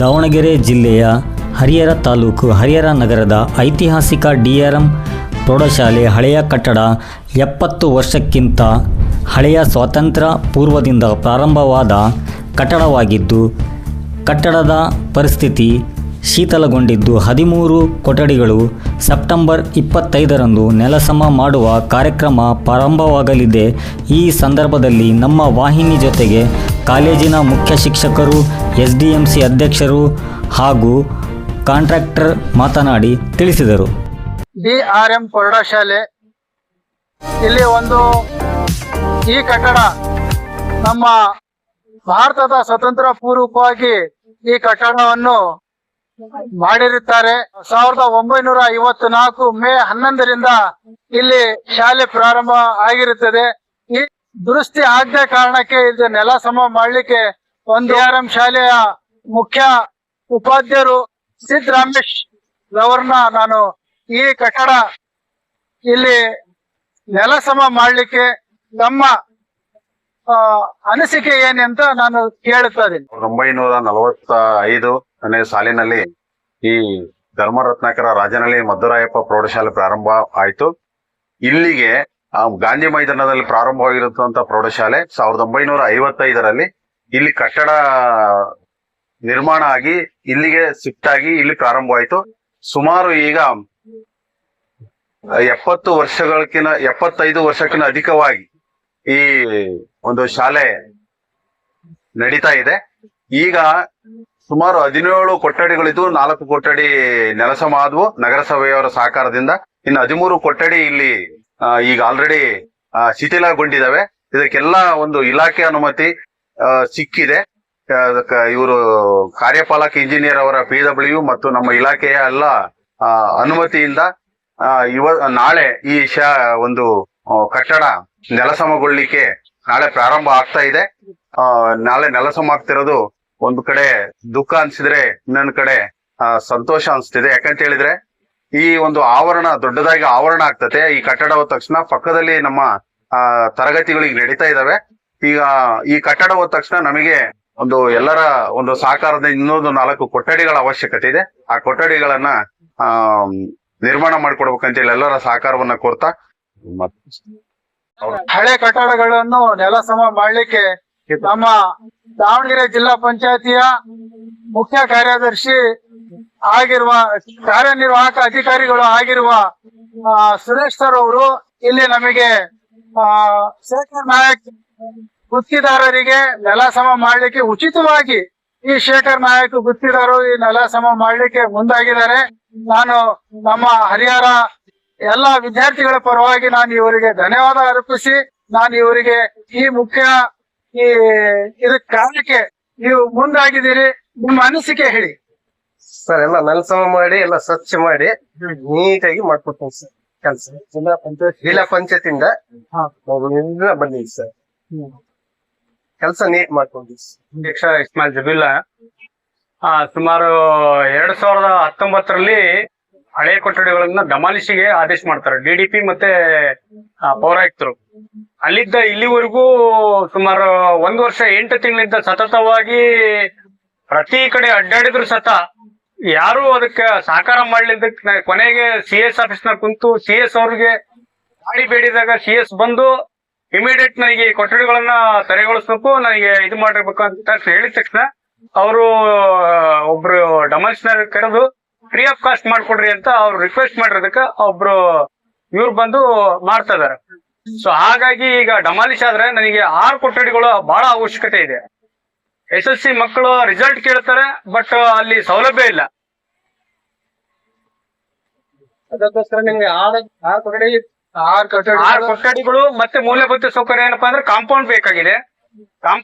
ದಾವಣಗೆರೆ ಜಿಲ್ಲೆಯ ಹರಿಹರ ತಾಲೂಕು ಹರಿಹರ ನಗರದ ಐತಿಹಾಸಿಕ ಡಿ ಆರ್ ಎಂ ಪ್ರೌಢಶಾಲೆ ಹಳೆಯ ಕಟ್ಟಡ ಎಪ್ಪತ್ತು ವರ್ಷಕ್ಕಿಂತ ಹಳೆಯ ಸ್ವಾತಂತ್ರ್ಯ ಪೂರ್ವದಿಂದ ಪ್ರಾರಂಭವಾದ ಕಟ್ಟಡವಾಗಿದ್ದು, ಕಟ್ಟಡದ ಪರಿಸ್ಥಿತಿ ಶೀತಲಗೊಂಡಿದ್ದು ಹದಿಮೂರು ಕೊಠಡಿಗಳು ಸೆಪ್ಟೆಂಬರ್ ಇಪ್ಪತ್ತೈದರಂದು ನೆಲಸಮ ಮಾಡುವ ಕಾರ್ಯಕ್ರಮ ಪ್ರಾರಂಭವಾಗಲಿದೆ. ಈ ಸಂದರ್ಭದಲ್ಲಿ ನಮ್ಮ ವಾಹಿನಿ ಜೊತೆಗೆ ಕಾಲೇಜಿನ ಮುಖ್ಯ ಶಿಕ್ಷಕರು ಎಸ್ ಡಿ ಎಂ ಸಿ ಅಧ್ಯಕ್ಷರು ಹಾಗೂ ಕಾಂಟ್ರಾಕ್ಟರ್ ಮಾತನಾಡಿ ತಿಳಿಸಿದರು. ಡಿ ಆರ್ ಎಂ ಪ್ರೌಢಶಾಲೆ ಇಲ್ಲಿ ಒಂದು ಈ ಕಟ್ಟಡ ನಮ್ಮ ಭಾರತದ ಸ್ವತಂತ್ರ ಪೂರ್ವಕವಾಗಿ ಈ ಕಟ್ಟಡವನ್ನು ಮಾಡಿರುತ್ತಾರೆ. ಸಾವಿರದ ಒಂಬೈನೂರ ಐವತ್ತು ನಾಲ್ಕು ಮೇ ಹನ್ನೊಂದರಿಂದ ಇಲ್ಲಿ ಶಾಲೆ ಪ್ರಾರಂಭ ಆಗಿರುತ್ತದೆ. ಈ ದುರಸ್ತಿ ಆಗದ ಕಾರಣಕ್ಕೆ ಇದು ನೆಲ ಸಮ ಮಾಡ್ಲಿಕ್ಕೆ ಒಂದು ಆರ್ ಶಾಲೆಯ ಮುಖ್ಯ ಉಪಾಧ್ಯರು ಸಿದ್ ರಾಮೇಶ್ ರವರ್ನ ನಾನು ಈ ಕಟ್ಟಡ ಇಲ್ಲಿ ನೆಲ ಸಮ ಮಾಡ್ಲಿಕ್ಕೆ ತಮ್ಮ ಅನಿಸಿಕೆ ಏನಂತ ನಾನು ಕೇಳುತ್ತಾ ಇದ್ದೀನಿ. ಒಂಬೈನೂರ ನಲವತ್ತ ಐದು ಸಾಲಿನಲ್ಲಿ ಈ ಧರ್ಮರತ್ನಾಕರ ರಾಜನಹಳ್ಳಿ ಮಧುರಾಯಪ್ಪ ಪ್ರೌಢಶಾಲೆ ಪ್ರಾರಂಭ ಆಯ್ತು. ಇಲ್ಲಿಗೆ ಗಾಂಧಿ ಮೈದಾನದಲ್ಲಿ ಪ್ರಾರಂಭವಾಗಿರುತ್ತಂತ ಪ್ರೌಢಶಾಲೆ ಸಾವಿರದ ಒಂಬೈನೂರ ಐವತ್ತೈದರಲ್ಲಿ ಇಲ್ಲಿ ಕಟ್ಟಡ ನಿರ್ಮಾಣ ಆಗಿ ಇಲ್ಲಿಗೆ ಶಿಫ್ಟ್ ಆಗಿ ಇಲ್ಲಿ ಪ್ರಾರಂಭವಾಯಿತು. ಸುಮಾರು ಈಗ ಎಪ್ಪತ್ತು ವರ್ಷಗಳಕ್ಕಿಂತ ಎಪ್ಪತ್ತೈದು ವರ್ಷಕ್ಕಿಂತ ಅಧಿಕವಾಗಿ ಈ ಒಂದು ಶಾಲೆ ನಡೀತಾ ಇದೆ. ಈಗ ಸುಮಾರು ಹದಿನೇಳು ಕೊಠಡಿಗಳಿದ್ದು ನಾಲ್ಕು ಕೊಠಡಿ ನೆಲಸ ಆದವು ನಗರಸಭೆಯವರ ಸಹಕಾರದಿಂದ. ಇನ್ನು ಹದಿಮೂರು ಕೊಠಡಿ ಇಲ್ಲಿ ಆ, ಈಗ ಆಲ್ರೆಡಿ ಶಿಥಿಲಗೊಂಡಿದ್ದಾವೆ. ಇದಕ್ಕೆಲ್ಲ ಒಂದು ಇಲಾಖೆ ಅನುಮತಿ ಸಿಕ್ಕಿದೆ. ಇವರು ಕಾರ್ಯಪಾಲಕ ಇಂಜಿನಿಯರ್ ಅವರ ಪಿ ಡಬ್ಲ್ಯೂ ಮತ್ತು ನಮ್ಮ ಇಲಾಖೆಯ ಎಲ್ಲ ಅನುಮತಿಯಿಂದ ಇವ, ನಾಳೆ ಈ ಶಾ, ಒಂದು ಕಟ್ಟಡ ನೆಲಸಮಗೊಳ್ಳಿಕ್ಕೆ ನಾಳೆ ಪ್ರಾರಂಭ ಆಗ್ತಾ ಇದೆ. ನಾಳೆ ನೆಲಸಮ ಆಗ್ತಿರೋದು ಒಂದು ಕಡೆ ದುಃಖ ಅನ್ಸಿದ್ರೆ ಇನ್ನೊಂದು ಕಡೆ ಸಂತೋಷ ಅನ್ಸ್ತಿದೆ. ಯಾಕಂತ ಹೇಳಿದ್ರೆ ಈ ಒಂದು ಆವರಣ ದೊಡ್ಡದಾಗಿ ಆವರಣ ಆಗ್ತತೆ ಈ ಕಟ್ಟಡ ಹೋದ ತಕ್ಷಣ ಪಕ್ಕದಲ್ಲಿ ನಮ್ಮ ಆ, ತರಗತಿಗಳು ಈಗ ನಡೀತಾ ಇದಾವೆ. ಈಗ ಈ ಕಟ್ಟಡ ಹೋದ ತಕ್ಷಣ ನಮಗೆ ಒಂದು ಎಲ್ಲರ ಒಂದು ಸಹಕಾರದ ಇನ್ನೊಂದು ನಾಲ್ಕು ಕೊಠಡಿಗಳ ಅವಶ್ಯಕತೆ ಇದೆ. ಆ ಕೊಠಡಿಗಳನ್ನ ಆ ನಿರ್ಮಾಣ ಮಾಡಿಕೊಡ್ಬೇಕಂತೇಳಿ ಎಲ್ಲರ ಸಹಕಾರವನ್ನ ಕೋರ್ತಾ ಹಳೆ ಕಟ್ಟಡಗಳನ್ನು ನೆಲ ಸಮ ಮಾಡ್ಲಿಕ್ಕೆ ನಮ್ಮ ದಾವಣಗೆರೆ ಜಿಲ್ಲಾ ಪಂಚಾಯತಿಯ ಮುಖ್ಯ ಕಾರ್ಯದರ್ಶಿ ಆಗಿರುವ ಕಾರ್ಯನಿರ್ವಾಹಕ ಅಧಿಕಾರಿಗಳು ಆಗಿರುವ ಸುರೇಶ್ ಸರ್ ಅವರು ಇಲ್ಲಿ ನಮಗೆ ಆ, ಶೇಖರ್ ನಾಯಕ್ ಗುತ್ತಿದಾರರಿಗೆ ನೆಲ ಸಮ ಮಾಡ್ಲಿಕ್ಕೆ ಉಚಿತವಾಗಿ ಈ ಶೇಖರ್ ನಾಯಕ್ ಗುತ್ತಿದಾರರು ಈ ನೆಲ ಸಮ ಮಾಡ್ಲಿಕ್ಕೆ ಮುಂದಾಗಿದ್ದಾರೆ. ನಾನು ನಮ್ಮ ಹರಿಹರ ಎಲ್ಲ ವಿದ್ಯಾರ್ಥಿಗಳ ಪರವಾಗಿ ನಾನು ಇವರಿಗೆ ಧನ್ಯವಾದ ಅರ್ಪಿಸಿ ನಾನು ಇವರಿಗೆ ಈ ಮುಖ್ಯ ಈ ಇದಕ್ಕೆ ಕಾರಣಕ್ಕೆ ನೀವು ಮುಂದಾಗಿದ್ದೀರಿ. ನಿಮ್ಮ ಅನಿಸಿಕೆ ಹೇಳಿ. ಸರ್ ಎಲ್ಲ ನಲ್ಸಮ ಮಾಡಿ ಎಲ್ಲ ಸ್ವಚ್ಛ ಮಾಡಿ ನೀಟಾಗಿ ಮಾಡ್ಕೊಡ್ತೀನಿ ಸರ್ ಕೆಲಸ. ಜಿಲ್ಲಾ ಪಂಚಾಯತ್ ಜಿಲ್ಲಾ ಪಂಚಾಯತಿಂದ ಬಂದಿದ್ದೀವಿ ಸರ್. ಕೆಲಸ ನೀಟ್ ಮಾಡ್ಕೊಂಡಿದ್ದೀವಿ ಸರ್. ಅಧ್ಯಕ್ಷ ಇಸ್ಮಾಯಿಲ್ ಜಬೀಲ್ಲಾ ಆ, ಸುಮಾರು ಎರಡ್ ಸಾವಿರದ ಹತ್ತೊಂಬತ್ತರಲ್ಲಿ ಹಳೆ ಕೊಠಡಿಗಳನ್ನ ದಮಾಲಿಸಿಗೆ ಆದೇಶ ಮಾಡ್ತಾರೆ. ಡಿಡಿಪಿ ಮತ್ತೆ ಆ, ಪೌರಾಯುಕ್ತರು. ಅಲ್ಲಿದ್ದ ಇಲ್ಲಿವರೆಗೂ ಸುಮಾರು ಒಂದು ವರ್ಷ ಎಂಟು ತಿಂಗಳಿಂದ ಸತತವಾಗಿ ಪ್ರತಿ ಕಡೆ ಅಡ್ಡಾಡಿದ್ರು ಸತ ಯಾರು ಅದಕ್ಕೆ ಸಹಕಾರ ಮಾಡ್ಲಿದ್ದಕ್ಕೆ ಕೊನೆಗೆ ಸಿ ಎಸ್ ಆಫೀಸ್ನ ಕುಂತು ಸಿ ಎಸ್ ಅವ್ರಿಗೆ ಗಾಡಿ ಬೇಡಿದಾಗ ಸಿ ಎಸ್ ಬಂದು ಇಮಿಡಿಯೇಟ್ ನನಗೆ ಕೊಠಡಿಗಳನ್ನ ತೆರೆಗೊಳಿಸ್ಬೇಕು ನನಗೆ ಇದು ಮಾಡಿರ್ಬೇಕು ಅಂತ ಹೇಳಿದ ತಕ್ಷಣ ಅವರು ಒಬ್ರು ಡಮಲ್ಸ್ನರ್ ಕರೆದು ಫ್ರೀ ಆಫ್ ಕಾಸ್ಟ್ ಮಾಡ್ಕೊಡ್ರಿ ಅಂತ ಅವ್ರು ರಿಕ್ವೆಸ್ಟ್ ಮಾಡಿರೋದಕ್ಕೆ ಒಬ್ರು ಇವ್ರು ಬಂದು ಮಾಡ್ತಾ ಇದಾರೆ. ಸೊ ಹಾಗಾಗಿ ಈಗ ಡಮಾಲಿಶ್ ಆದ್ರೆ ನನಗೆ ಆರು ಕೊಠಡಿಗಳು ಬಹಳ ಅವಶ್ಯಕತೆ ಇದೆ. ಎಸ್ ಎಸ್ ಸಿ ಮಕ್ಕಳು ರಿಸಲ್ಟ್ ಕೇಳ್ತಾರೆ ಬಟ್ ಅಲ್ಲಿ ಸೌಲಭ್ಯ ಇಲ್ಲ. ಅದಕ್ಕೋಸ್ಕರ ನಿಮ್ಗೆ ಆರು ಆರು ಕೊಠಡಿ ಆರ್ ಕಟ್ಟಡ ಆರು ಕೊಠಡಿಗಳು ಮತ್ತೆ ಮೂಲಭೂತ ಸೌಕರ್ಯ ಏನಪ್ಪಾ ಅಂದ್ರೆ ಕಾಂಪೌಂಡ್ ಬೇಕಾಗಿದೆ.